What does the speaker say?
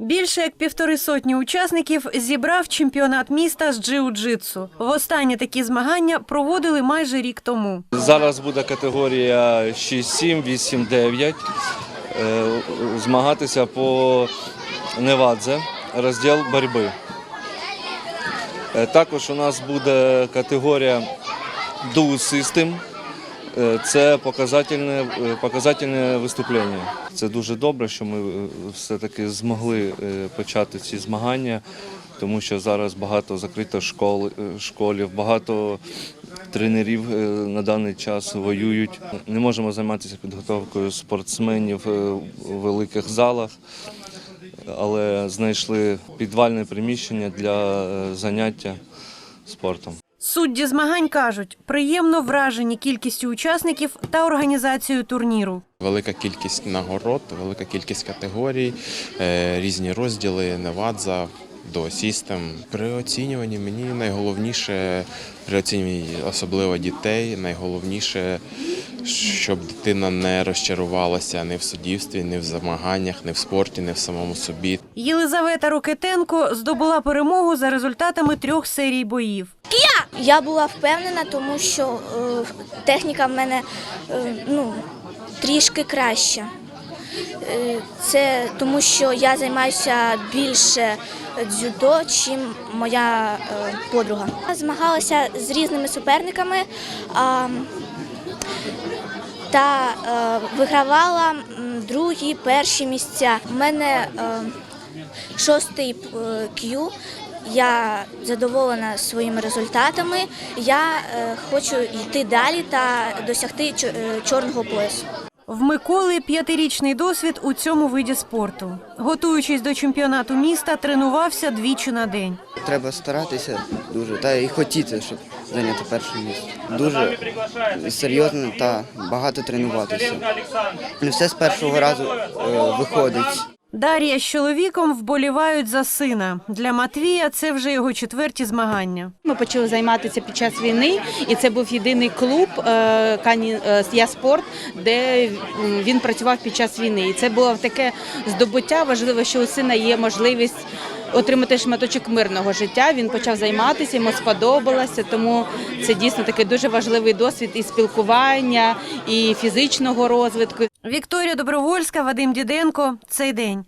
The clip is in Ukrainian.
Більше як півтори сотні учасників зібрав чемпіонат міста з джиу-джитсу. Востаннє такі змагання проводили майже рік тому. Зараз буде категорія 6-7, 8-9. Е, Змагатися по Невадзе, розділ боротьби. Е, Також у нас буде категорія. Е, Це показательне, е, показательне виступлення. Це дуже добре, що ми е, все-таки змогли е, почати ці змагання, тому що зараз багато закрито школ, е, школів, багато тренерів е, на даний час воюють. Не можемо займатися підготовкою спортсменів е, у великих залах, але знайшли підвальне приміщення для е, заняття спортом. Судді змагань кажуть, приємно вражені кількістю учасників та організацією турніру. Велика кількість нагород, велика кількість категорій, е, різні розділи, Невадза до Сістем. При оцінюванні мені найголовніше, при оцінюванні особливо дітей, найголовніше, щоб дитина не розчарувалася ні в суддівстві, ні в змаганнях, ні в спорті, ні в самому собі. Єлизавета Рокетенко здобула перемогу за результатами трьох серій боїв. Я була впевнена, тому що е, техніка в мене е, ну, трішки краща. Е, це тому, що я займаюся більше дзюдо, чим моя подруга. Я змагалася з різними суперниками та вигравала другі, перші місця. У мене шостий Q. Я задоволена своїми результатами. Я е, хочу йти далі та досягти е, чорного поясу. В Миколи п'ятирічний досвід у цьому виді спорту. Готуючись до чемпіонату міста, тренувався двічі на день. Треба старатися дуже та і хотіти, щоб зайняти перше місце. Дуже серйозно та багато тренуватися. Не все з першого разу е, виходить. Дар'я з чоловіком вболівають за сина. Для Матвія це вже його четверті змагання. Ми почали займатися під час війни, і це був єдиний клуб е, е, Я Спорт, де він працював під час війни. І це було таке здобуття. Важливо, що у сина є можливість. Отримати шматочок мирного життя. Він почав займатися, йому сподобалося, тому це дійсно такий дуже важливий досвід і спілкування, і фізичного розвитку. Вікторія Добровольська, Вадим Діденко. Цей день.